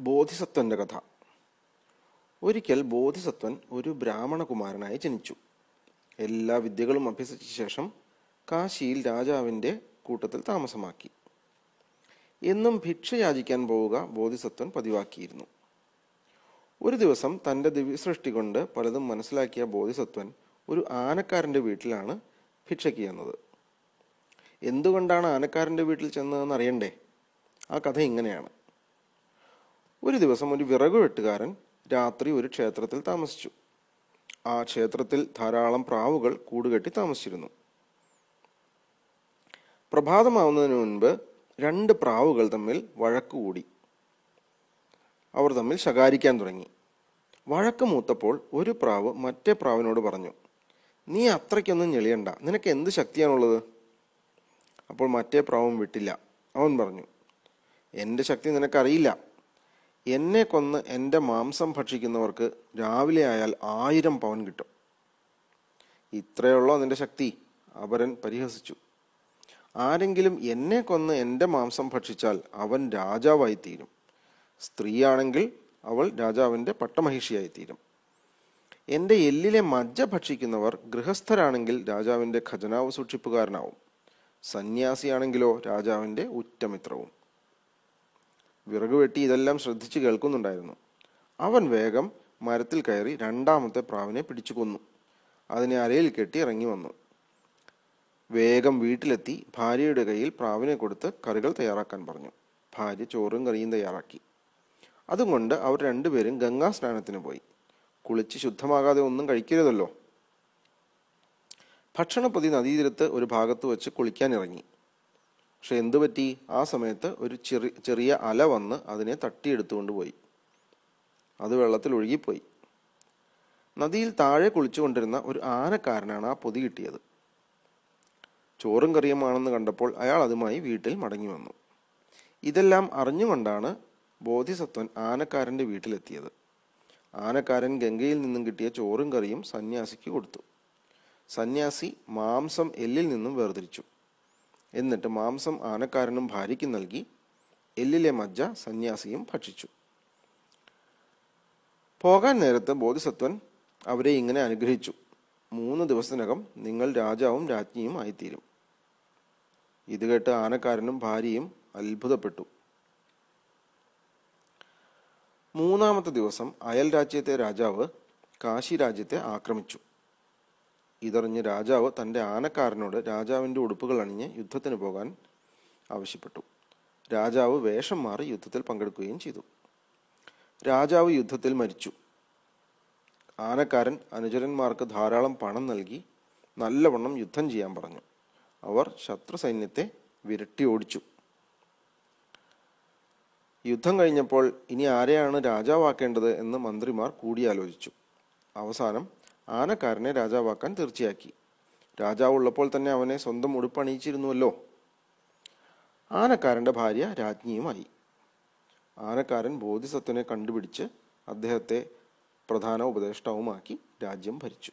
ബോധിസത്വന്റെ കഥ. ഒരിക്കൽ ബോധിസത്വൻ ഒരു ബ്രാഹ്മണകുമാരനായി ജനിച്ചു. എല്ലാ വിദ്യകളും അഭ്യസിച്ച ശേഷം കാശിയിൽ രാജാവിന്റെ കൂട്ടത്തിൽ താമസമാക്കി. എന്നും ഭിക്ഷ യാചിക്കാൻ പോവുക ബോധിസത്വൻ പതിവാക്കിയിരുന്നു. ഒരു ദിവസം തന്റെ ദിവ്യസൃഷ്ടി കൊണ്ട് പലതും മനസ്സിലാക്കിയ ബോധിസത്വൻ ഒരു ആനക്കാരന്റെ വീട്ടിലാണ് ഭിക്ഷയ്ക്ക് ചെന്നത്. എന്തുകൊണ്ടാണ് ആനക്കാരന്റെ വീട്ടിൽ ചെന്നതെന്ന് അറിയണ്ടേ? ആ കഥ ഇങ്ങനെയാണ്. ഒരു ദിവസം ഒരു വിറകു വെട്ടുകാരൻ രാത്രി ഒരു ക്ഷേത്രത്തിൽ താമസിച്ചു. ആ ക്ഷേത്രത്തിൽ ധാരാളം പ്രാവുകൾ കൂടുകെട്ടി താമസിച്ചിരുന്നു. പ്രഭാതമാവുന്നതിന് മുൻപ് രണ്ട് പ്രാവുകൾ തമ്മിൽ വഴക്കുകൂടി അവർ തമ്മിൽ ശകാരിക്കാൻ തുടങ്ങി. വഴക്ക് മൂത്തപ്പോൾ ഒരു പ്രാവ് മറ്റേ പ്രാവിനോട് പറഞ്ഞു നീ അത്രയ്ക്കൊന്നും ഞെളിയണ്ട. നിനക്ക് എന്ത് ശക്തിയാണുള്ളത്? അപ്പോൾ മറ്റേ പ്രാവും വിട്ടില്ല. അവൻ പറഞ്ഞു എന്റെ ശക്തി നിനക്കറിയില്ല. എന്നെ കൊന്ന് എന്റെ മാംസം ഭക്ഷിക്കുന്നവർക്ക് രാവിലെ ആയാൽ ആയിരം പവൻ കിട്ടും. ഇത്രയുള്ളോ നിന്റെ ശക്തി? അപരൻ പരിഹസിച്ചു. ആരെങ്കിലും എന്നെ കൊന്ന് എന്റെ മാംസം ഭക്ഷിച്ചാൽ അവൻ രാജാവായി തീരും സ്ത്രീയാണെങ്കിൽ അവൾ രാജാവിന്റെ പട്ടമഹിഷിയായി തീരും എന്റെ എല്ലിലെ മജ്ജ ഭക്ഷിക്കുന്നവർ ഗൃഹസ്ഥരാണെങ്കിൽ രാജാവിന്റെ ഖജനാവ് സൂക്ഷിപ്പുകാരനാവും. സന്യാസിയാണെങ്കിലോ രാജാവിന്റെ ഉറ്റമിത്രവും. വിറക് വെട്ടി ഇതെല്ലാം ശ്രദ്ധിച്ചു കേൾക്കുന്നുണ്ടായിരുന്നു. അവൻ വേഗം മരത്തിൽ കയറി രണ്ടാമത്തെ പ്രാവിനെ പിടിച്ചു കൊന്നു. അതിനെ അരയിൽ കെട്ടി ഇറങ്ങി വന്നു. വേഗം വീട്ടിലെത്തി ഭാര്യയുടെ കയ്യിൽ പ്രാവിനെ കൊടുത്ത് കറികൾ തയ്യാറാക്കാൻ പറഞ്ഞു. ഭാര്യ ചോറും കറിയും തയ്യാറാക്കി. അതുകൊണ്ട് അവർ രണ്ടുപേരും ഗംഗാ സ്നാനത്തിന് പോയി. കുളിച്ച് ശുദ്ധമാകാതെ ഒന്നും കഴിക്കരുതല്ലോ. ഭക്ഷണപ്പൊതി നദീതീരത്ത് ഒരു ഭാഗത്ത് വെച്ച് കുളിക്കാനിറങ്ങി പക്ഷെ എന്തു പറ്റി? ആ സമയത്ത് ഒരു ചെറി ചെറിയ അല വന്ന് അതിനെ തട്ടിയെടുത്തുകൊണ്ട് പോയി. അത് വെള്ളത്തിൽ ഒഴുകിപ്പോയി. നദിയിൽ താഴെ കുളിച്ചുകൊണ്ടിരുന്ന ഒരു ആനക്കാരനാണ് ആ പൊതി കിട്ടിയത്. ചോറും കറിയുമാണെന്ന് കണ്ടപ്പോൾ അയാൾ അതുമായി വീട്ടിൽ മടങ്ങി വന്നു. ഇതെല്ലാം അറിഞ്ഞുകൊണ്ടാണ് ബോധിസത്വൻ ആനക്കാരന്റെ വീട്ടിലെത്തിയത്. ആനക്കാരൻ ഗംഗയിൽ നിന്നും കിട്ടിയ ചോറും കറിയും സന്യാസിക്ക് കൊടുത്തു. സന്യാസി മാംസം എല്ലിൽ നിന്നും വേർതിരിച്ചു. എന്നിട്ട് മാംസം ആനക്കാരനും ഭാര്യയ്ക്ക് നൽകി എല്ലിലെ മജ്ജ സന്യാസിയും ഭക്ഷിച്ചു. പോകാൻ നേരത്ത് ബോധിസത്വൻ അവരെ ഇങ്ങനെ അനുഗ്രഹിച്ചു. മൂന്ന് ദിവസത്തിനകം നിങ്ങൾ രാജാവും രാജ്ഞിയും ആയിത്തീരും. ഇത് കേട്ട് ആനക്കാരനും ഭാര്യയും അത്ഭുതപ്പെട്ടു. മൂന്നാമത്തെ ദിവസം അയൽ രാജ്യത്തെ രാജാവ് കാശി രാജ്യത്തെ ആക്രമിച്ചു. ഇതറിഞ്ഞ് രാജാവ് തന്റെ ആനക്കാരനോട് രാജാവിന്റെ ഉടുപ്പുകൾ അണിഞ്ഞ് യുദ്ധത്തിന് പോകാൻ ആവശ്യപ്പെട്ടു. രാജാവ് വേഷം മാറി യുദ്ധത്തിൽ പങ്കെടുക്കുകയും ചെയ്തു. രാജാവ് യുദ്ധത്തിൽ മരിച്ചു. ആനക്കാരൻ അനുചരന്മാർക്ക് ധാരാളം പണം നൽകി നല്ലവണ്ണം യുദ്ധം ചെയ്യാൻ പറഞ്ഞു. അവർ ശത്രു സൈന്യത്തെ വിരട്ടി ഓടിച്ചു. യുദ്ധം കഴിഞ്ഞപ്പോൾ ഇനി ആരെയാണ് രാജാവാക്കേണ്ടത് എന്ന് മന്ത്രിമാർ കൂടിയാലോചിച്ചു. അവസാനം ആനക്കാരനെ രാജാവാക്കാൻ തീർച്ചയാക്കി. രാജാവ് ഉള്ളപ്പോൾ തന്നെ അവനെ സ്വന്തം ഉടുപ്പണിയിച്ചിരുന്നുവല്ലോ ആനക്കാരന്റെ ഭാര്യ രാജ്ഞിയുമായി. ആനക്കാരൻ ബോധിസത്വനെ കണ്ടുപിടിച്ച് അദ്ദേഹത്തെ പ്രധാന ഉപദേഷ്ടാവുമാക്കി രാജ്യം ഭരിച്ചു.